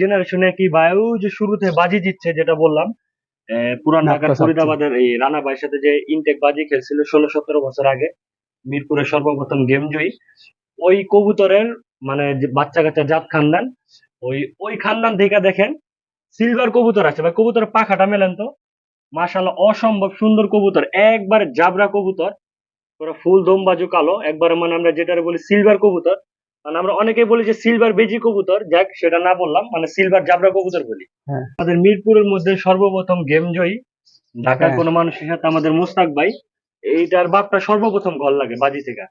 জেনারেশনে কি বায়ু যে শুরুতে বাজি দিচ্ছে যেটা বললাম পুরান ঢাকার ফরিদাবাদের এই রানা ভাইয়ের সাথে যে ইনটেক বাজি খেলছিল ষোলো সতেরো বছর আগে মিরপুরের সর্বপ্রথম গেম জয়ী ওই কবুতরের মানে বাচ্চা কাচ্চা জাত খানদান ওই ওই খানদান থেকে দেখেন সিলভার কবুতর আছে। ভাই কবুতরের পাখাটা মেলেন তো? মাশাল্লাহ অসম্ভব সুন্দর কবুতর। একবারে জাবরা কবুতর পুরো ফুল দম বাজু কালো। একবারে মানে আমরা যেটা বলি সিলভার কবুতর। মানে আমরা অনেকেই বলি যে সিলভার বেজি কবুতর যাক সেটা না বললাম মানে সিলভার জাবরা কবুতর বলি। হ্যাঁ। আমাদের মিরপুরের মধ্যে সর্বপ্রথম গেম জয়ী ঢাকার হ্যাঁ। কোনো মানুষের সাথে আমাদের মোস্তাক ভাই এইটার বাপটা সর্বপ্রথম ঘর লাগে বাজি থেকে।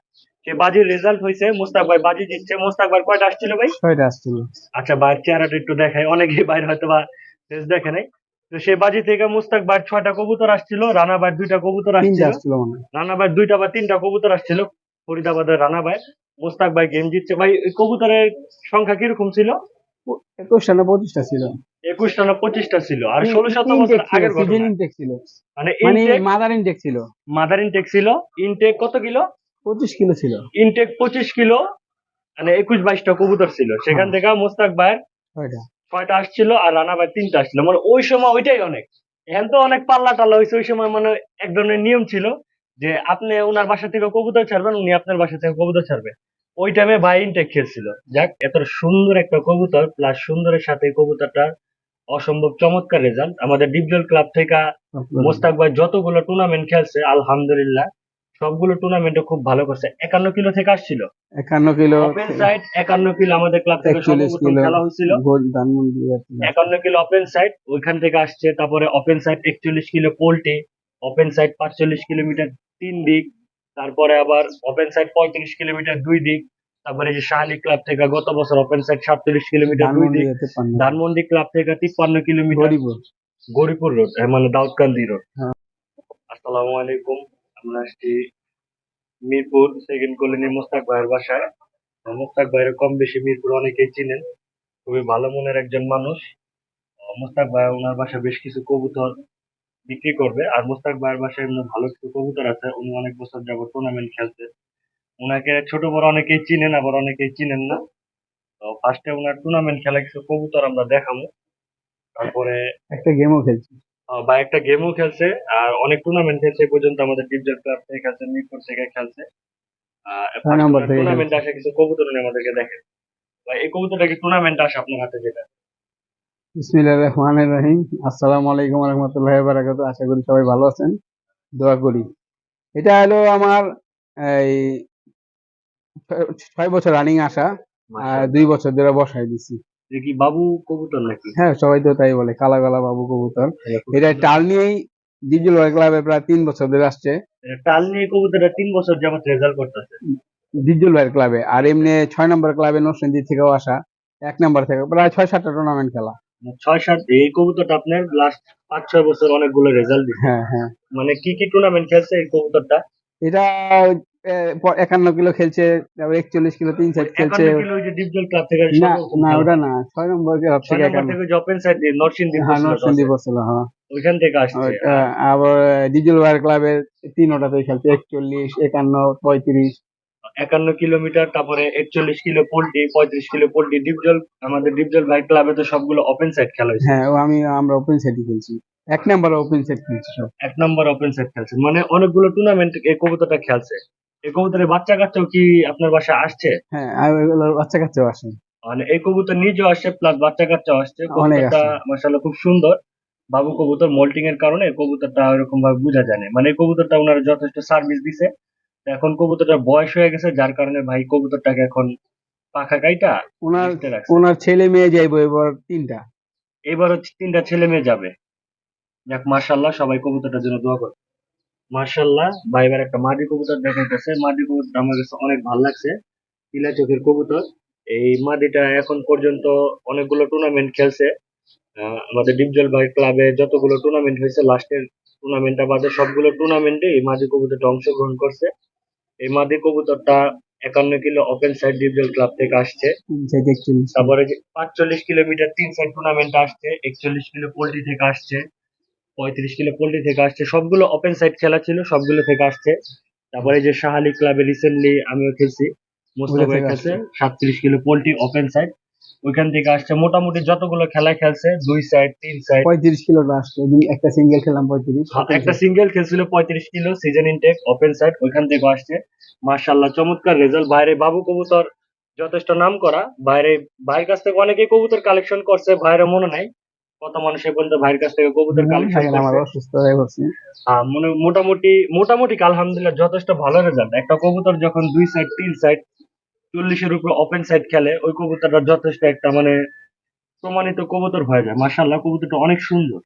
সে বাজির রেজাল্ট হয়েছে মোস্তাক ভাই বাজি দিচ্ছে। মোস্তাক ভাই কয়টা আসছিল ভাই? ছয়টা আসছিল। আচ্ছা ভাইয়ের চেহারাটা একটু দেখাই অনেকেই বাইরে হয়তো বা ফেস দেখে নাই। তো সে বাজি থেকে মুস্তাক ভাইয়ের ছয়টা কবুতর আসছিল রানা ভাইয়ের দুইটা কবুতর আসছিল। রানা ভাইয়ের দুইটা বা তিনটা কবুতর আসছিল ফরিদাবাদের রানা ভাই মুস্তাক ভাই গেম জিতছে। ভাই কবুতরের সংখ্যা কীরকম ছিল? একুশটা না পঁচিশটা ছিল। একুশটা না পঁচিশটা ছিল। আর ষোলো সতেরো বছর আগের ঘটনা ইনটেক ছিল। মানে মানে মাদার ইনটেক ছিল। মাদার ইনটেক ছিল। ইনটেক কত কিলো? পঁচিশ কিলো ছিল। ইনটেক পঁচিশ কিলো। মানে একুশ বাইশটা কবুতর ছিল। সেখান হ্যাঁ। থেকে মুস্তাক ভাইয়ের ছয়টা। আসছিল আর রানা ভাই তিনটা আসছিল। মানে ওই সময় ওইটাই অনেক। এখন তো অনেক পাল্লা টাল্লা হয়েছে। ওই সময় মানে এক ধরনের নিয়ম ছিল যে আপনি ওনার বাসা থেকে কবুতর ছাড়বেন উনি আপনার বাসা থেকে কবুতর ছাড়বে। ওই টাইমে ভাই ইনটেক খেলছিল যাক এত সুন্দর একটা কবুতর প্লাস সুন্দরের সাথে কবুতরটা অসম্ভব চমৎকার রেজাল্ট আমাদের ডিপজল ক্লাব থেকে মোস্তাক ভাই যতগুলো টুর্নামেন্ট খেলছে আলহামদুলিল্লাহ সবগুলো টুর্নামেন্টে খুব ভালো করছে। একান্ন কিলো থেকে আসছিল। একান্ন কিলো ওপেন সাইড একান্ন কিলো আমাদের ক্লাব থেকে সর্বপ্রথম খেলা হয়েছিল। একান্ন কিলো ওপেন সাইড ওইখান থেকে আসছে। তারপরে ওপেন সাইড একচল্লিশ কিলো পোল্টে ওপেন সাইড পাঁচচল্লিশ কিলোমিটার তিন দিক। তারপরে আবার ওপেন সাইড পঁয়ত্রিশ কিলোমিটার দুই দিক তারপরে যে শাহালি ক্লাব থেকে গত বছর ওপেন সাইড সাতচল্লিশ কিলোমিটার দুই দিক ধানমন্ডি ক্লাব থেকে তিপ্পান্ন কিলোমিটার। গরিপুর রোড মানে দাউদকান্দি রোড হ্যাঁ। আসসালামু আলাইকুম আমরা আসছি মিরপুর সেকেন্ড কলোনি মোস্তাক ভাইয়ের বাসায় মোস্তাক ভাইয়ের কম বেশি মিরপুর অনেকেই চিনেন খুবই ভালো মনের একজন মানুষ মোস্তাক ভাই ওনার বাসায় বেশ কিছু কবুতর বিক্রি করবে। আর মোস্তাক ভাইয়ের বাসায় এমনি ভালো কিছু কবুতর আছে। উনি অনেক বছর যাবত টুর্নামেন্ট খেলছে। ওনাকে ছোট বড় অনেকেই চিনেন আবার অনেকেই চিনেন না। তো ফার্স্টে ওনার টুর্নামেন্ট খেলা কিছু কবুতর আমরা দেখাবো। তারপরে একটা গেমও খেলছি। বা একটা গেমও খেলছে। আর অনেক টুর্নামেন্ট খেলছে পর্যন্ত আমাদের ডিপজল ক্লাব থেকে খেলছে। মিরপুর থেকে খেলছে। টুর্নামেন্ট আসে কিছু কবুতর আমাদেরকে দেখেন। এই কবুতরটা কি টুর্নামেন্ট আসে আপনার হাতে যেটা? বিসমিল্লাহির রহমানির রহিম। আসসালামু আলাইকুম ওয়া রাহমাতুল্লাহি ওয়া বারাকাতুহু আশা করি সবাই ভালো আছেন। দোয়া করি। এটা হলো আমার এই ছয়- বছর রানিং আসা আর দুই বছর ধরে বসাই দিছি। কি বাবু কবুতর নাকি? হ্যাঁ সবাই তো তাই বলে কালা কালা বাবু কবুতর। এটা টাল নিয়েই ক্লাবে প্রায় তিন বছর ধরে আসছে। টাল নিয়ে কবুতরটা তিন বছর যাবত রেজাল্ট করতেছে। ভাইয়ের ক্লাবে। আর এমনি ছয় নম্বর ক্লাবে নরসিংদী থেকেও আসা। এক নম্বর থেকে প্রায় ছয় সাতটা টুর্নামেন্ট খেলা। ছয় সাত এই কবুতরটা আপনার লাস্ট পাঁচ ছয় বছর অনেকগুলো রেজাল্ট হ্যাঁ হ্যাঁ। মানে কি কি টুর্নামেন্ট খেলছে এই কবুতরটা? এটা একান্ন কিলো খেলছে তারপর একচল্লিশ কিলো তিন সাইড খেলছে। না না ওটা না ছয় নম্বর ক্লাব থেকে ওপেন সাইড নরসিংদী হ্যাঁ নরসিংদী। বসছিল হ্যাঁ। ওইখান থেকে আসছে। আবার ডিজেল ওয়ার ক্লাবের তিন ওটাতে খেলছে একচল্লিশ একান্ন পঁয়ত্রিশ। একান্ন কিলোমিটার তারপরে একচল্লিশ কিলো পোল্ট্রি পঁয়ত্রিশ কিলো পোল্ট্রি ডিপজল আমাদের ডিপজল ভাই ক্লাবে তো সবগুলো ওপেন সাইড খেলা হয়েছে। হ্যাঁ ও আমি আমরা ওপেন সেটই খেলছি। এক নাম্বার ওপেন সেট খেলছি সব। এক নম্বর ওপেন সাইড খেলছে। মানে অনেকগুলো টুর্নামেন্ট এই কবুতরটা খেলছে। এই কবুতরের বাচ্চা কাচ্চাও কি আপনার বাসায় আসছে? হ্যাঁ বাচ্চা কাচ্চাও আসে। মানে এই কবুতর নিজেও আসছে প্লাস বাচ্চা কাচ্চাও আসছে কবুতরটা মাসাল্লাহ খুব সুন্দর। বাবু কবুতর মোল্টিং এর কারণে কবুতরটা ওরকম ভাবে বোঝা যায় না। মানে কবুতরটা ওনারা যথেষ্ট সার্ভিস দিছে। এখন কবুতরটার বয়স হয়ে গেছে যার কারণে ভাই কবুতরটাকে এখন পাখা কাইটা ওনার ওনার ছেলে মেয়ে যাইবো এবার তিনটা। এবার হচ্ছে তিনটা ছেলে মেয়ে যাবে। যাক মার্শাল্লাহ সবাই কবুতরটার জন্য দোয়া করবে। মার্শাল্লাহ ভাই এবার একটা মাদি কবুতর দেখাইতেছে। মাদি কবুতর আমার কাছে অনেক ভালো লাগছে। পিলা চোখের কবুতর। এই মাদিটা এখন পর্যন্ত অনেকগুলো টুর্নামেন্ট খেলছে। আমাদের ডিপজল ভাই ক্লাবে যতগুলো টুর্নামেন্ট হয়েছে লাস্টের টুর্নামেন্টটা বাদে সবগুলো টুর্নামেন্টে এই মাদি কবুতরটা অংশগ্রহণ করছে। এই মাদি কবুতরটা একান্ন kilo open side division club থেকে আসছে। তারপরে যে পাঁচচল্লিশ কিলোমিটার তিন সাইড টুর্নামেন্ট আসছে একচল্লিশ কিলো পোল্ট্রি থেকে আসছে পঁয়ত্রিশ কিলো পোল্ট্রি থেকে আসছে সবগুলো ওপেন সাইড খেলা ছিল সবগুলো থেকে আসছে। তারপরে যে সাহালি ক্লাবে রিসেন্টলি আমিও খেলছি কাছে সাতত্রিশ কিলো পোল্ট্রি ওপেন সাইড ওইখান থেকে আসছে। মোটামুটি যতগুলো খেলা খেলছে দুই সাইড তিন সাইড পঁয়ত্রিশ কিলোটা আসছে একটা সিঙ্গেল খেলাম পঁয়ত্রিশ। একটা সিঙ্গেল খেলছিল পঁয়ত্রিশ kilo season intake open side ওইখান থেকে আসছে। মার্শাল্লাহ চমৎকার রেজাল্ট বাইরে বাবু কবুতর যথেষ্ট নাম করা। বাইরে ভাইয়ের কাছ থেকে অনেকে কবুতর কালেকশন করছে ভাইয়ের মনে নাই। কত মানুষ এ পর্যন্ত ভাইয়ের কাছ থেকে কবুতর কালেকশন আমার করছে। অসুস্থ হয়ে মনে- মোটামুটি মোটামুটি আলহামদুলিল্লাহ যথেষ্ট ভালো রেজাল্ট একটা কবুতর যখন দুই সাইড তিন সাইড চল্লিশের উপরে ওপেন সাইড খেলে ওই কবুতরটা যথেষ্ট একটা মানে প্রমাণিত কবুতর হয়ে যায়। মার্শাল্লাহ কবুতরটা অনেক সুন্দর।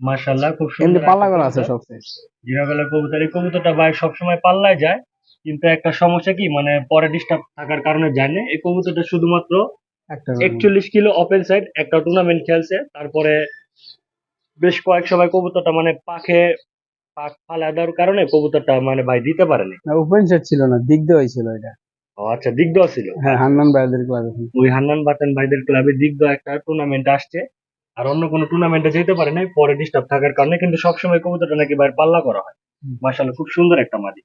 মার্শাল্লাহ খুব সুন্দর পাল্লা করা আছে সবচেয়ে জিরাগলা কবুতর এই কবুতরটা ভাই সবসময় পাল্লায় যায় কিন্তু একটা সমস্যা কি মানে পরে ডিস্টার্ব থাকার কারণে যায় না। এই কবুতরটা শুধুমাত্র একচল্লিশ কিলো ওপেন সাইড একটা টুর্নামেন্ট খেলছে। তারপরে বেশ কয়েক সময় কবুতরটা মানে পাখে পাখ ফালা দেওয়ার কারণে কবুতরটা মানে ভাই দিতে পারেনি। ওপেন সেট ছিল না দিক দেওয়াই ছিল এটা। আচ্ছা দিগদা ছিল? হ্যাঁ হান্নান ভাইদের ক্লাবে ওই হান্নান বাতেন ভাইদের ক্লাবে দিগদা একটা টুর্নামেন্ট আসছে। আর অন্য কোনো টুর্নামেন্টে যেতে পারে নাই পরে ডিস্টার্ব থাকার কারণে কিন্তু সবসময় কবুতরটা নাকি বাইরে পাল্লা করা হয়। মাশাল্লাহ খুব সুন্দর একটা মাদি।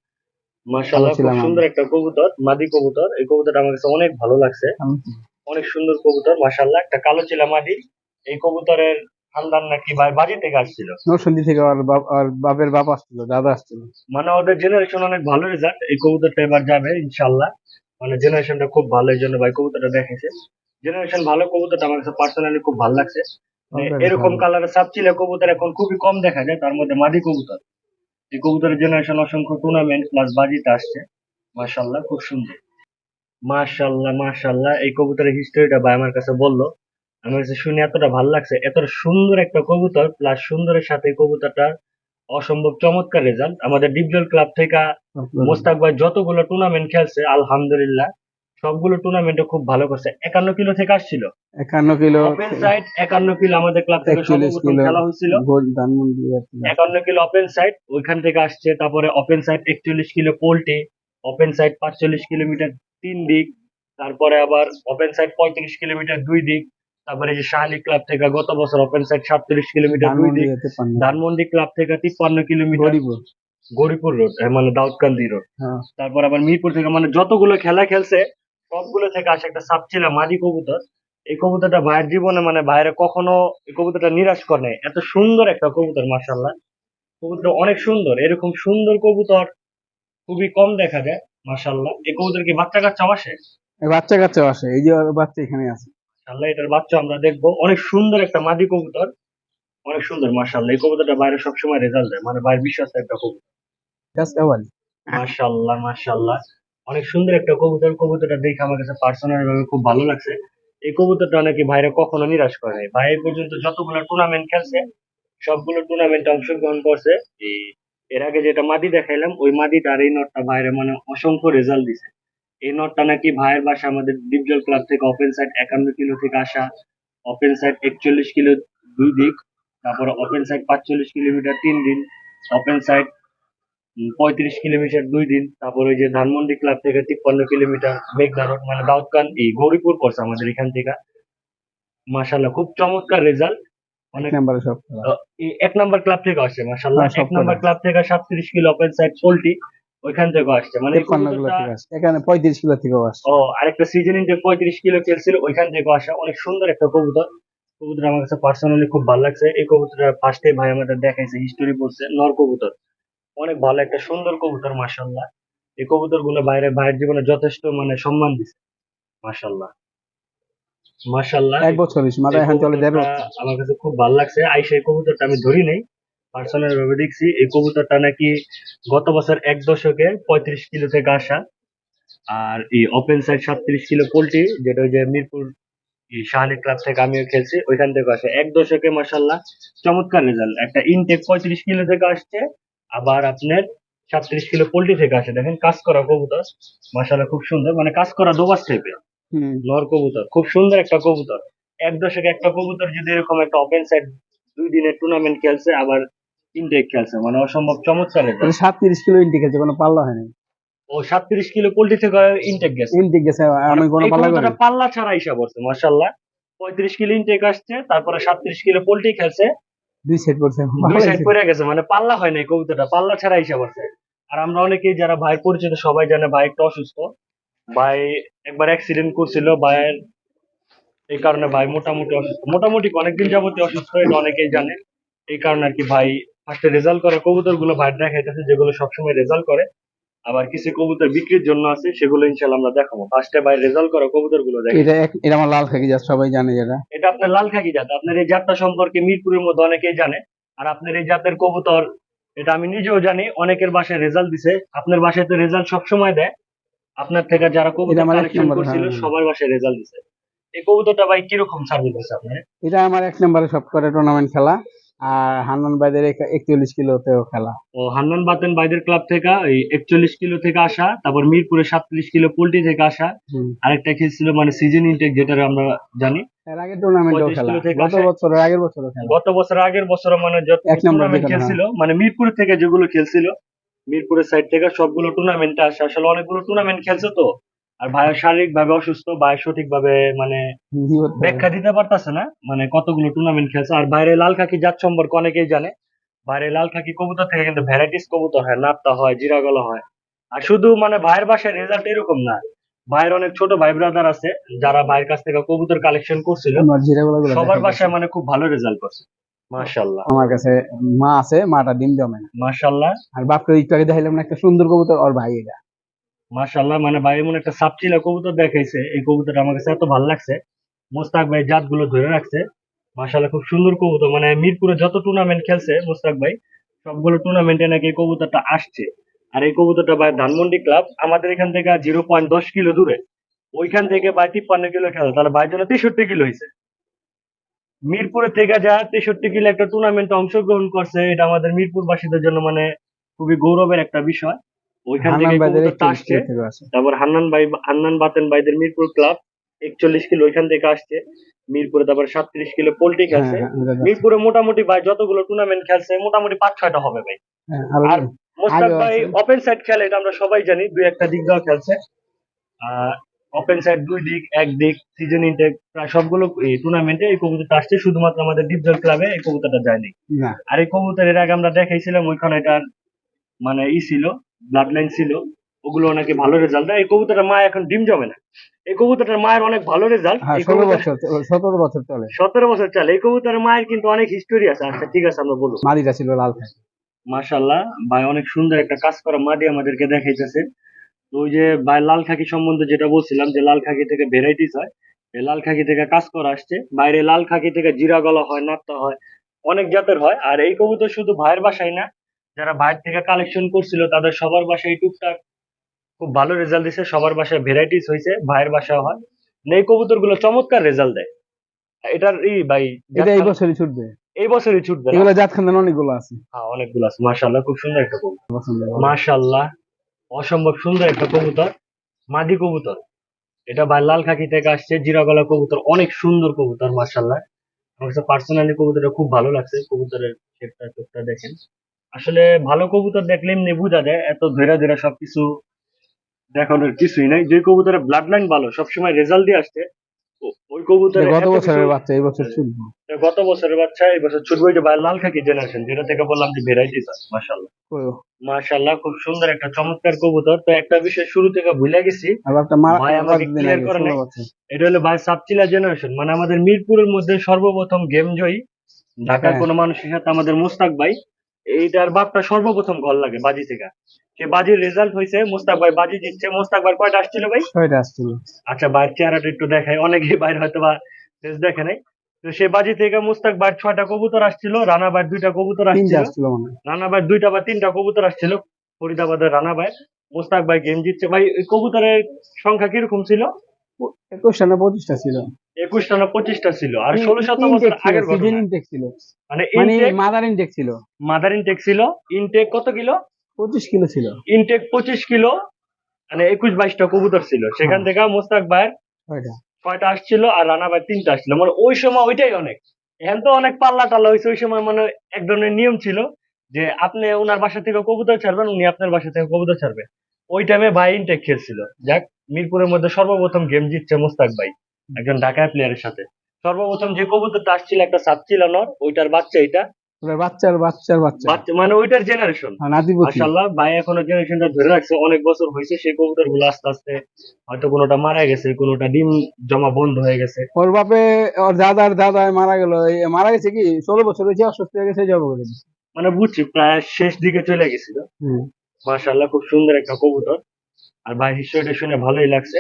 মাশাল্লাহ খুব সুন্দর একটা কবুতর মাদি কবুতর। এই কবুতরটা আমার কাছে অনেক ভালো লাগছে। অনেক সুন্দর কবুতর মাশাল্লাহ একটা কালো চিলা মাদি। এই কবুতরের খানদান নাকি ভাই বাজি থেকে আসছিল। নরসিংদী থেকে বাপ বাপের বাপ আসছিল দাদা আসছিল। মানে ওদের জেনারেশন অনেক ভালো রেজাল্ট এই কবুতরটা এবার যাবে ইনশাল্লাহ মানে জেনারেশনটা খুব ভালো এই জন্য ভাই কবুতরটা দেখেছে জেনারেশন ভালো কবুতরটা আমার কাছে পার্সোনালি খুব ভালো লাগছে। মানে এরকম। কালারের সাপচিলা কবুতর এখন খুবই কম দেখা যায় তার মধ্যে মাদি কবুতর। এই কবুতরের জেনারেশন অসংখ্য টুর্নামেন্ট প্লাস বাজিতে আসছে। মাশাল্লাহ খুব সুন্দর। মাশাল্লাহ মাশাল্লাহ এই কবুতরের হিস্টোরিটা ভাই আমার কাছে বলল। আমার কাছে শুনে এতটা ভালো লাগছে এতটা সুন্দর একটা কবুতর প্লাস সুন্দরের সাথে কবুতরটা অসম্ভব চমৎকার রেজাল্ট আমাদের ডিপজল ক্লাব থেকে মোস্তাক ভাই যতগুলো টুর্নামেন্ট খেলছে আলহামদুলিল্লাহ সবগুলো টুর্নামেন্টে খুব ভালো করছে একান্ন কিলো থেকে আসছিল একান্ন কিলো ওপেন সাইড একান্ন কিলো আমাদের ক্লাব থেকে 41 সর্বপ্রথম কিলো। খেলা হয়েছিল। একান্ন কিলো ওপেন সাইড ওইখান থেকে আসছে তারপরে ওপেন সাইড একচল্লিশ কিলো পোল্টে ওপেন সাইড পাঁচচল্লিশ কিলোমিটার তিন দিক তারপরে আবার ওপেন সাইড পঁয়ত্রিশ কিলোমিটার দুই দিক তারপরে যে শাহালি ক্লাব থেকে গত বছর ওপেন সাইড সাতত্রিশ কিলোমিটার দুই ধানমন্ডি দিক ধানমন্ডি ক্লাব থেকে তিপ্পান্ন কিলোমিটার গরিপুর। রোড মানে দাউদকান্দি রোড হ্যাঁ। তারপর আবার মিরপুর থেকে মানে যতগুলো খেলা খেলছে সবগুলো থেকে আসে একটা সাপ ছিল মাদি কবুতর। এই কবুতরটা ভাইয়ের জীবনে মানে ভাইয়ের কখনো এই কবুতরটা নিরাশ করে নাই। এত সুন্দর একটা কবুতর মাশাল্লাহ কবুতর অনেক সুন্দর। এরকম সুন্দর কবুতর খুবই কম দেখা যায় মাশাল্লাহ এই কবুতর কি বাচ্চা কাচ্চাও আসে? বাচ্চা কাচ্চা আসে। এই যে বাচ্চা এখানে আছে। মাশাল্লাহ এটার বাচ্চা আমরা দেখব। অনেক সুন্দর একটা মাদি কবুতর। অনেক সুন্দর মাশাল্লাহ এই কবুতরটা বাইরে সবসময় রেজাল্ট দেয়। মানে বাইরের বিশ্বাস একটা কবুতর। মাশাল্লাহ মাশাল্লাহ অনেক সুন্দর একটা কবুতর। কবুতরটা দেখে আমার কাছে পার্সোনাল ভাবে খুব ভালো লাগছে। এই কবুতরটা নাকি ভাইরা কখনো নিরাশ করে নাই। ভাই পর্যন্ত যতগুলো টুর্নামেন্ট খেলছে সবগুলো টুর্নামেন্টে অংশগ্রহণ করছে। এর আগে যেটা মাদি দেখাইলাম ওই মাদিটা আর এই নটটা ভাইরা মানে অসংখ্য রেজাল্ট দিছে। এই নটটা নাকি ভাইয়ের বাসা আমাদের ডিপজল ক্লাব থেকে ওপেন সাইড একান্ন কিলো থেকে আসা। ওপেন সাইড একচল্লিশ কিলো দুই দিক তারপর ওপেন সাইড পাঁচচল্লিশ কিলোমিটার তিন দিন ওপেন সাইড পঁয়ত্রিশ কিলোমিটার দুই দিন তারপরে ওই যে ধানমন্ডি ক্লাব থেকে তিপ্পান্ন কিলোমিটার মেঘনা রোড মানে দাউদকান এই গৌরীপুর করছে আমাদের এখান থেকে। মাশাল্লাহ খুব চমৎকার রেজাল্ট অনেক নাম্বারে সব এক নাম্বার ক্লাব থেকে আসছে মাশাল্লাহ হ্যাঁ, এক নাম্বার ক্লাব থেকে সাতত্রিশ কিলো ওপেন সাইড পোল্টি ওইখান থেকে আসছে। মানে থেকে এখানে পঁয়ত্রিশ কিলো থেকেও আসে ও আরেকটা সিজনিং যে পঁয়ত্রিশ কিলো খেলছিল ওইখান থেকে আসা অনেক সুন্দর একটা কবুতর। কবুতর আমার কাছে পার্সোনালি খুব ভালো লাগছে। এই কবুতরটা ফার্স্টে ভাই আমাদের দেখাইছে হিস্টোরি বলছে নর কবুতর। অনেক ভালো একটা সুন্দর কবুতর মাশাল্লাহ এই কবুতরগুলো বাইরে ভাইয়ের জীবনে যথেষ্ট মানে সম্মান দিছে। মাশাল্লাহ মাশাল্লাহ এক বছর মাথায় এখন চলে দেড় বছর আমার কাছে খুব ভালো লাগছে। আইসা এই কবুতরটা আমি ধরি নাই। পার্সোনাল ভাবে দেখছি এই কবুতরটা নাকি গত বছর এক দশকে পঁয়ত্রিশ কিলো থেকে আসা। আর এই ওপেন সাইড সাতত্রিশ কিলো পোল্ট্রি যেটা ওই যে মিরপুর এই শাহালি ক্লাব থেকে আমিও খেলছি ওইখান থেকে আসে। এক দশকে মাসাল্লাহ চমৎকার রেজাল্ট একটা ইনটেক পঁয়ত্রিশ কিলো থেকে আসছে আবার আপনার সাতত্রিশ কিলো পোল্ট্রি থেকে আসে। দেখেন কাজ করা কবুতর মাসাল্লাহ খুব সুন্দর। মানে কাজ করা দোবাস টাইপের হুম। নর কবুতর খুব সুন্দর একটা কবুতর। এক দশকে একটা কবুতর যদি এরকম একটা ওপেন সাইড দুই দিনের টুর্নামেন্ট খেলছে আবার ইনটেক খেলছে মানে অসম্ভব চমৎকার রেজাল্ট সাতত্রিশ কিলো ইন্টিক আছে কোনো পাল্লা হয় নাই। ও সাতত্রিশ কিলো পোল্ট্রি থেকে ইনটেক গেছে? ইন্টিক গেছে আমি কোনো পাল্লা করি পাল্লা ছাড়া হিসাব হচ্ছে মার্শাল্লাহ পঁয়ত্রিশ কিলো ইনটেক আসছে তারপরে সাতত্রিশ কিলো পোল্ট্রি খেলছে। দুই সেট করছে দুই সাইড পড়ে গেছে মানে পাল্লা হয় না এই কবুতরটা পাল্লা ছাড়া হিসাব আছে। আর আমরা অনেকেই যারা ভাই পরিচিত সবাই জানে ভাই একটু অসুস্থ। ভাই একবার অ্যাক্সিডেন্ট করছিল ভাইয়ের এই কারণে ভাই মোটামুটি অসুস্থ। মোটামুটি অনেকদিন যাবতীয় অসুস্থ এটা অনেকেই জানে। এই কারণে আর কি ভাই ফার্স্টে রেজাল্ট করা কবুতরগুলো ভাই দেখাইতেছে যেগুলো সবসময় রেজাল্ট করে। আবার কিছু কবুতর বিক্রির জন্য আছে সেগুলো ইনশাল্লাহ আমরা দেখাবো। ফার্স্টে ভাই রেজাল্ট করা কবুতরগুলো এটা এটা আমার লাল খাকি যা সবাই জানে যেটা এটা আপনার লাল খাকি জাত। আপনার এই জাতটা সম্পর্কে মিরপুরের মধ্যে অনেকেই জানে। আর আপনার এই জাতের কবুতর এটা আমি নিজেও জানি অনেকের বাসায় রেজাল্ট দিছে। আপনার বাসায় তো রেজাল্ট সবসময় দেয়। আপনার থেকে যারা এটা কবুতর কালেকশন করছিল হ্যাঁ। সবার বাসায় রেজাল্ট দিছে। এই কবুতরটা ভাই কীরকম সার্ভিস আছে আপনার? এটা আমার এক নম্বরে সব করে টুর্নামেন্ট খেলা। আর হান্নান বাইদের একচল্লিশ কিলোতেও খেলা। ও হান্নান বাতেন বাইদের ক্লাব থেকে ওই একচল্লিশ কিলো থেকে আসা তারপর মিরপুরে সাতত্রিশ কিলো পোল্ট্রি থেকে আসা। আরেকটা খেলছিল মানে সিজন ইনটেক যেটা আমরা জানি। এর আগে টুর্নামেন্টও 35 খেলা। গত আসে। বছরের আগের বছরও খেলা। গত বছর আগের বছর মানে যত এক নম্বর খেলছিল মানে মিরপুর থেকে যেগুলো খেলছিল মিরপুরের সাইড থেকে সবগুলো টুর্নামেন্টে আসে। আসলে অনেকগুলো টুর্নামেন্ট খেলছে তো। আর ভাই শারীরিক ভাবে অসুস্থ ভাই সঠিক ভাবে মানে? ব্যাখ্যা দিতে পারতাছে না? মানে কতগুলো টুর্নামেন্ট খেলছে? আর বাইরে লাল খাকি জাত সম্পর্কে অনেকেই জানে। বাইরে লাল খাকি কবুতর থেকে কিন্তু ভ্যারাইটিস কবুতর হয় নাপ্তা হয় জিরাগলা হয়। আর শুধু মানে ভাইয়ের বাসায় রেজাল্ট এরকম না। ভাইয়ের অনেক ছোট ভাই ব্রাদার আছে যারা ভাইয়ের কাছ থেকে কবুতর কালেকশন করছিল। সবার বাসায় মানে খুব ভালো রেজাল্ট করছে। মাশাল্লাহ আমার কাছে মা আছে মাটা ডিম জমে না। মাশাল্লাহ আর বাপকে একটু আগে দেখাইলাম না একটা সুন্দর কবুতর ওর ভাই এটা। মাশাল্লাহ মানে ভাই এমন একটা সাপচিলা কবুতর দেখাইছে। এই কবুতরটা আমার কাছে এত ভালো লাগছে। মোস্তাক ভাই জাতগুলো ধরে রাখছে। মাশাল্লাহ খুব সুন্দর কবুতর। মানে মিরপুরে যত টুর্নামেন্ট খেলছে মোস্তাক ভাই, সবগুলো টুর্নামেন্টে নাকি এই কবুতরটা আসছে। আর এই কবুতরটা ভাই ধানমন্ডি ক্লাব, আমাদের এখান থেকে জিরো পয়েন্ট দশ কিলো দূরে। ওইখান থেকে ভাই তিপ্পান্ন কিলো খেলে। তাহলে ভাই জন্য তেষট্টি কিলো হয়েছে মিরপুরের থেকে যা তেষট্টি কিলো একটা টুর্নামেন্টে অংশগ্রহণ করছে, এটা আমাদের মিরপুর বাসীদের জন্য মানে খুবই গৌরবের একটা বিষয়। ওইখান থেকে আসছে। তারপর হান্নান ভাই হান্নান বাতেন ভাইদের মিরপুর ক্লাব একচল্লিশ কিলো ওইখান থেকে আসছে। মিরপুরে তারপর সাতত্রিশ কিলো পোল্ট্রি হ্যাঁ, খেলছে। হ্যাঁ, মিরপুরে মোটামুটি ভাই যতগুলো টুর্নামেন্ট খেলছে মোটামুটি পাঁচ ছয়টা হবে ভাই। হ্যাঁ, আর মোস্তাক ভাই ওপেন সাইড খেলে এটা আমরা সবাই জানি দুই একটা দিক দাও খেলছে। ওপেন সাইড দুই দিক এক দিক সিজন ইনটেক প্রায় সবগুলো টুর্নামেন্টে এই কবুতরটা আসছে শুধুমাত্র আমাদের ডিপজল ক্লাবে এই কবুতরটা যায়নি। আর এই কবুতর এর আগে আমরা দেখাইছিলাম ওইখানে এটার মানে ই ছিল ব্লাড লাইন ছিল ওগুলো নাকি ভালো রেজাল্ট দেয়। এই কবুতরটার মা এখন ডিম জমে না। এই কবুতরটার মায়ের অনেক ভালো রেজাল্ট হ্যাঁ কবুতর বছর সতেরো বছর চলে। সতেরো বছর চলে। এই কবুতরের মায়ের কিন্তু অনেক হিস্টোরি আছে। আচ্ছা ঠিক আছে আমরা বলব। মাদিটা ছিল লাল। মাশাল্লাহ ভাই অনেক সুন্দর একটা কাজ করা মাটি আমাদেরকে দেখাইতেছে। তো ওই যে ভাই লাল খাকি সম্বন্ধে যেটা বলছিলাম যে লাল খাকি থেকে ভ্যারাইটিস হয় এই লাল খাকি থেকে কাজ করা আসছে। বাইরে লাল খাকি থেকে জিরা গলা হয় নাত্তা হয় অনেক জাতের হয়। আর এই কবুতর শুধু ভাইয়ের বাসায় না যারা ভাইয়ের থেকে কালেকশন করছিল তাদের সবার বাসায় টুকটাক খুব ভালো রেজাল্ট দিছে। সবার বাসায় ভ্যারাইটিস হয়েছে ভাইয়ের বাসায় হয়। এই কবুতরগুলো চমৎকার রেজাল্ট দেয়। এটার এই ভাই এটা এই বছরই ছুটবে। এই বছরই ছুটবে এগুলো জাত খান্দান অনেকগুলো আছে। হ্যাঁ অনেকগুলো আছে। মাশাল্লাহ খুব সুন্দর একটা কবুতর। মাশাল্লাহ অসম্ভব সুন্দর একটা কবুতর। মাদি কবুতর। এটা ভাই লাল খাকি থেকে আসছে জিরাগলা কবুতর অনেক সুন্দর কবুতর মাশাল্লাহ আমার কাছে পার্সোনালি কবুতরটা খুব ভালো লাগছে। কবুতরের শেপটা দেখেন। আসলে ভালো কবুতর দেখলে এমনি বোঝা যায় এত ধৈরা ধৈরা সবকিছু দেখানোর কিছুই নাই। যে কবুতরের ব্লাড লাইন ভালো সবসময় রেজাল্ট দিয়ে আসছে ওই কবুতরের গত বছরের বাচ্চা এই বছর ছুটবে গত বছরের বাচ্চা এই বছর ছুটবে যে ভাই লাল খাকি জেনারেশন যেটা থেকে বললাম যে ভেরাইটিস আছে মাশাল্লাহ ও, খুব সুন্দর একটা চমৎকার কবুতর। তো একটা বিষয় শুরু থেকে ভুলে গেছি ভাই আমাকে clear করে নাই। এটা হলো ভাই সাবচিলা জেনারেশন মানে আমাদের মিরপুরের মধ্যে সর্বপ্রথম গেম জয়ী। ঢাকার হ্যাঁ। কোনো মানুষের সাথে আমাদের মুস্তাক ভাই এইটার বাপটা সর্বপ্রথম গল লাগে বাজি থেকে। সে বাজির রেজাল্ট হয়েছে মুস্তাক ভাই বাজি জিতছে। মুস্তাক ভাই কয়টা আসছিল ভাই? ছয়টা আসছিল। আচ্ছা বাইর চেহারাটা একটু দেখায় অনেকে বাইরে হয়তো বা ফেস দেখে নাই। তো সে বাজি থেকে মুস্তাক ভাই ছয়টা কবুতর আসছিল রানা ভাই দুইটা কবুতর আসছিল। রানা ভাই দুইটা বা তিনটা কবুতর আসছিল ফরিদাবাদের রানা ভাই মুস্তাক ভাই গেম জিতছে। ভাই ওই কবুতরের সংখ্যা কীরকম ছিল? একুশটা না পঁচিশটা ছিল? একুশটা না পঁচিশটা ছিল? আর ষোলো শত বছর আগের ঘটনা। ইনটেক ছিল। মানে মানে ইনটেক মাদার ইনটেক ছিল। মাদার ইনটেক ছিল। ইনটেক কত কিলো? পঁচিশ কিলো ছিল। ইনটেক পঁচিশ কিলো মানে একুশ বাইশটা কবুতর ছিল। সেখান থেকে মোস্তাক ভাইয়ের ছয়টা। আসছিল আর রানা ভাই তিনটা আসছিল। মানে ওই সময় ওইটাই অনেক। এখন তো অনেক পাল্লা টাল্লা হয়েছে। ওই সময় মানে এক ধরনের নিয়ম ছিল যে আপনি ওনার বাসা থেকে কবুতর ছাড়বেন উনি আপনার বাসা থেকে কবুতর ছাড়বে। ওই টাইমে ভাই ইনটেক খেলছিল। যাক মিরপুরের মধ্যে সর্বপ্রথম গেম জিতছে মোস্তাক ভাই। একজন ঢাকায় প্লেয়ারের সাথে। সর্বপ্রথম যে কবুতরটা আসছিল একটা সাত ছিল নর ওইটার বাচ্চা এটা। বাচ্চার বাচ্চার বাচ্চা। বাচ্চা মানে ওইটার জেনারেশন আর মাশাল্লাহ ভাই এখনও জেনারেশনটা ধরে রাখছে অনেক বছর হয়েছে সেই কবুতরগুলো আস্তে আস্তে হয়তো কোনোটা মারা গেছে কোনোটা ডিম জমা বন্ধ হয়ে গেছে। ওর বাপে ওর দাদার দাদায় মারা গেল মারা গেছে কি? ষোলো বছর হয়েছে অসুস্থ হয়ে গেছে জব করে মানে বুঝছি প্রায় শেষ দিকে চলে গেছিল। হুম। মাশাল্লাহ খুব সুন্দর একটা কবুতর। আর ভাই হিস্ট্রিটা শুনে ভালোই লাগছে।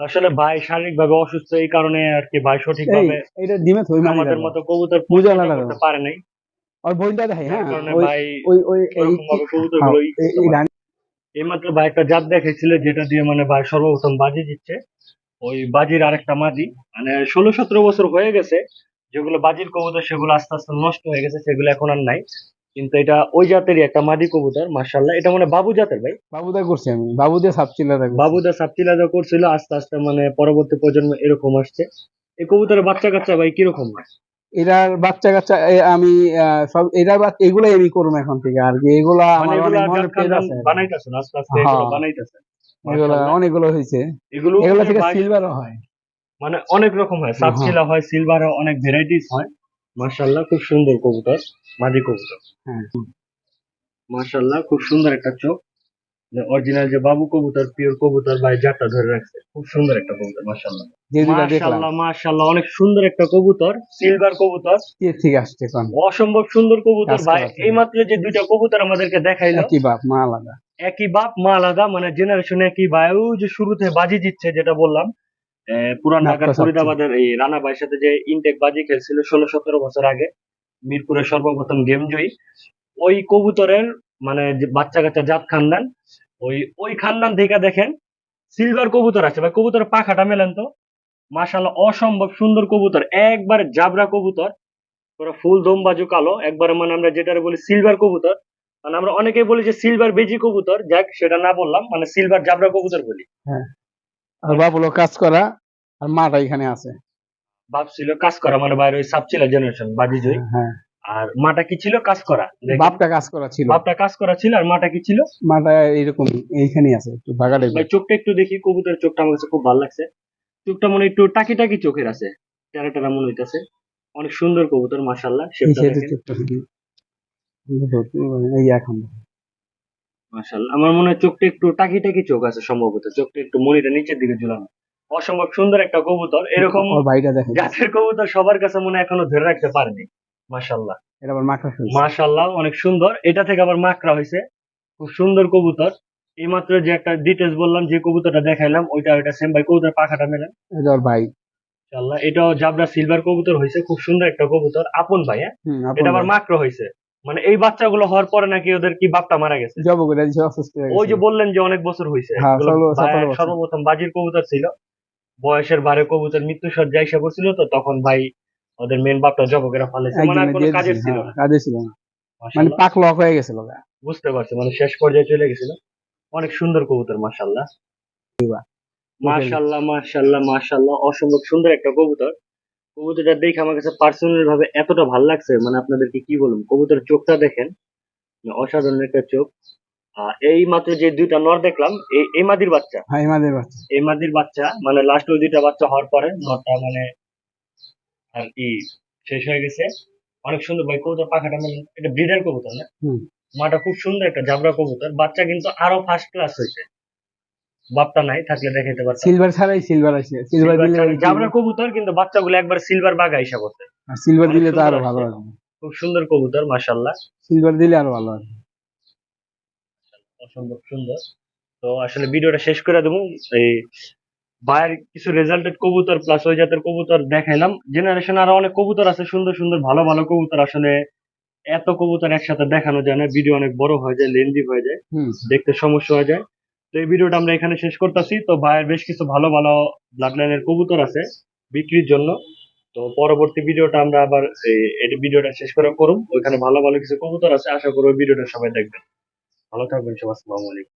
আসলে ভাই শারীরিক ভাবে অসুস্থ এই কারণে আর কি ভাই সঠিক এই ভাবে এইটা ডিমে থই আমাদের। মতো কবুতর লাগা করতে পারে নাই। ওর বইটা দেখাই হ্যাঁ? ভাই ওই ওই এই কবুতরগুলো এই- এই এইমাত্র ভাই একটা জাত দেখাইছিল যেটা দিয়ে মানে ভাই সর্বপ্রথম বাজি দিচ্ছে। ওই বাজির আরেকটা মাদি। মানে ষোলো সতেরো বছর হয়ে গেছে যেগুলো বাজির কবুতর সেগুলো আস্তে আস্তে নষ্ট হয়ে গেছে সেগুলো এখন আর নাই। কিন্তু এটা ওই জাতেরই একটা মাদি কবুতর মার্শাল্লাহ এটা মানে বাবু জাতের ভাই? বাবুদা করছি আমি। বাবুদা সাপচিলা দেখো বাবুদা সাপচিলাদা করছিল আস্তে আস্তে মানে পরবর্তী প্রজন্ম এরকম আসছে। এই কবুতরের বাচ্চা কাচ্চা ভাই কীরকম হয়? এটার বাচ্চা কাচ্চা আমি সব বাচ্চা এগুলাই আমি করব এখন থেকে আর কি। এগুলা মানে আমার এগুলো অনেক মনের পেজ আছে। বানাইতেছেন আস্তে আস্তে এগুলো হ্যাঁ। বানাইতেছেন। এগুলা অনেকগুলো হয়েছে এগুলো এগুলো মানে থেকে সিলভারও হয়। মানে অনেক রকম হয়। হ্যাঁ। সাবচিলা হয় সিলভার অনেক ভ্যারাইটিস হয়। মাশাল্লাহ খুব সুন্দর কবুতর মাদি কবুতর। হ্যাঁ। মাশাল্লাহ খুব সুন্দর একটা চোখ। অরিজিনাল যে বাবু কবুতর পিওর কবুতর ভাই জাতটা ধরে রাখছে। খুব সুন্দর একটা কবুতর দেখলাম। মাশাল্লাহ মাশাল্লাহ অনেক সুন্দর একটা কবুতর সিলভার কবুতর। কে থেকে আসছে কোন? অসম্ভব সুন্দর কবুতর ভাই। এই মাত্র যে দুইটা কবুতর আমাদেরকে দেখাইলো কি বাপ মা আলাদা। একই বাপ মা আলাদা মানে জেনারেশন একই ভাই। ওই যে শুরুতে বাজি দিচ্ছে যেটা বললাম পুরান ঢাকার। ফরিদাবাদের এই রানা ভাইয়ের সাথে যে ইনটেক বাজি খেলছিল ষোলো সতেরো বছর আগে মিরপুরের সর্বপ্রথম গেম জয়ী ওই কবুতরের মানে যে বাচ্চা কাচ্চা জাত খানদান ওই ওই খানদান থেকে দেখেন সিলভার কবুতর আছে। ভাই কবুতরের পাখাটা মেলেন তো? মাশাল্লাহ অসম্ভব সুন্দর কবুতর। একবার জাবরা কবুতর পুরো ফুল দম বাজু কালো। একবার মানে আমরা যেটা বলি সিলভার কবুতর। মানে আমরা অনেকেই বলি যে সিলভার বেজি কবুতর যাক সেটা না বললাম মানে সিলভার জাবরা কবুতর বলি। আর বাপ হলো কাজ করা আর মাটা এখানে আছে। বাপ ছিল কাজ করা মানে বাইরে ওই সাবছিল জেনারেশন বাজি জয়ী হ্যাঁ। আর মাটা কি ছিল? কাজ করা। বাপটা কাজ করা ছিল। বাপটা কাজ করা ছিল আর মাটা কি ছিল? মাটা এইরকম এইখানেই আছে একটু বাগা টাইপের। ভাই চোখটা একটু দেখি কবুতরের চোখটা আমার কাছে খুব ভালো লাগছে। চোখটা মনে একটু টাকি টাকি চোখের আছে। টেরা টেরা মনে হইতাছে। অনেক সুন্দর কবুতর শেপটা সাইডে দেখেন। এই এখন মাশাল্লাহ আমার মনে হয় চোখটা একটু টাকি টাকি চোখ আছে সম্ভবত। চোখটা একটু মনিটা নিচের দিকে ঝুলানো। অসম্ভব সুন্দর একটা কবুতর। এরকম ভাইটা গাছের কবুতর সবার কাছে মনে এখনও ধরে রাখতে পারেনি। মাশাল্লাহ এটা আবার মাশাল্লাহ অনেক সুন্দর। এটা থেকে আবার মাকড়া হয়েছে। খুব সুন্দর কবুতর। এইমাত্র যে একটা ডিটেলস বললাম যে কবুতরটা দেখাইলাম ওইটা ওইটা সেম ভাই কবুতর পাখাটা মেলেন এটা ভাই। ইনশাআল্লাহ এটাও জাবরা সিলভার কবুতর হয়েছে। খুব সুন্দর একটা কবুতর। আপন ভাই হ্যাঁ? এটা আবার মাকড়া হয়েছে। মানে এই বাচ্চাগুলো হওয়ার পরে নাকি ওদের কি বাপটা মারা গেছে? জব করে দিছে অসুস্থ হয়ে ওই যে বললেন যে অনেক বছর হয়েছে হ্যাঁ। সর্বপ্রথম বাজির কবুতর ছিল। বয়সের ভারে কবুতর মৃত্যু সজ্জা এসে পড়ছিল তো তখন ভাই ওদের মেন বাপটা জবকেরা ফেলেছে মানে কোনো কাজের ছিল না। কাজে ছিল না। মানে পাক লক হয়ে গেছিল বুঝতে পারছি মানে শেষ পর্যায়ে চলে গেছিল। অনেক সুন্দর কবুতর মাশাল্লাহ মাশাল্লাহ মাশাল্লাহ মাশাল্লাহ অসম্ভব সুন্দর একটা কবুতর। কবুতরটা দেখে আমার কাছে পার্সোনাল ভাবে এতটা ভালো লাগছে মানে আপনাদেরকে কি বলুন কবুতরের চোখটা দেখেন মানে অসাধারণ একটা চোখ। এই মাত্র যে দুইটা নর দেখলাম এই এই মাদির বাচ্চা। হ্যাঁ আমাদের বাচ্চা। এই মাদির বাচ্চা মানে লাস্ট ওই দুইটা বাচ্চা হওয়ার পরে নরটা মানে আর কি শেষ হয়ে গেছে। অনেক সুন্দর ভাই কবুতর পাখাটা মানে এটা ব্রিডার কবুতর না? মাটা খুব সুন্দর একটা জাবরা কবুতর বাচ্চা কিন্তু আরও ফার্স্ট ক্লাস হয়েছে। বাপটা নাই থাকলে দেখাইতে পারতাম। সিলভার ছাড়াই সিলভার আছে সিলভার দিলে জাবরা কবুতর কিন্তু বাচ্চাগুলো একবার সিলভার বাগা হিসাব করতে সিলভার দিলে তো আরও ভালো আছে। খুব সুন্দর কবুতর মাশাল্লাহ সিলভার দিলে আরও ভালো হবে অসম্ভব সুন্দর। তো আসলে ভিডিওটা শেষ করে দেবো। এই ভাইয়ের কিছু রেজাল্টেড কবুতর প্লাস ওই জাতের কবুতর দেখাইলাম। জেনারেশন আরও অনেক কবুতর আছে সুন্দর সুন্দর ভালো ভালো কবুতর। আসলে এত কবুতর একসাথে দেখানো যায় না ভিডিও অনেক বড় হয়ে যায় লেন্দি হয়ে যায়। দেখতে সমস্যা হয়ে যায়। তো এই ভিডিওটা আমরা এখানে শেষ করতেছি। তো ভাইয়ের বেশ কিছু ভালো ভালো ব্লাড লাইনের কবুতর আছে বিক্রির জন্য। তো পরবর্তী ভিডিওটা আমরা আবার এই ভিডিওটা শেষ করে করুন ওইখানে ভালো ভালো কিছু কবুতর আছে। আশা করি ওই ভিডিওটা সবাই দেখবেন। ভালো থাকবেন সবাই। আসসালামু আলাইকুম।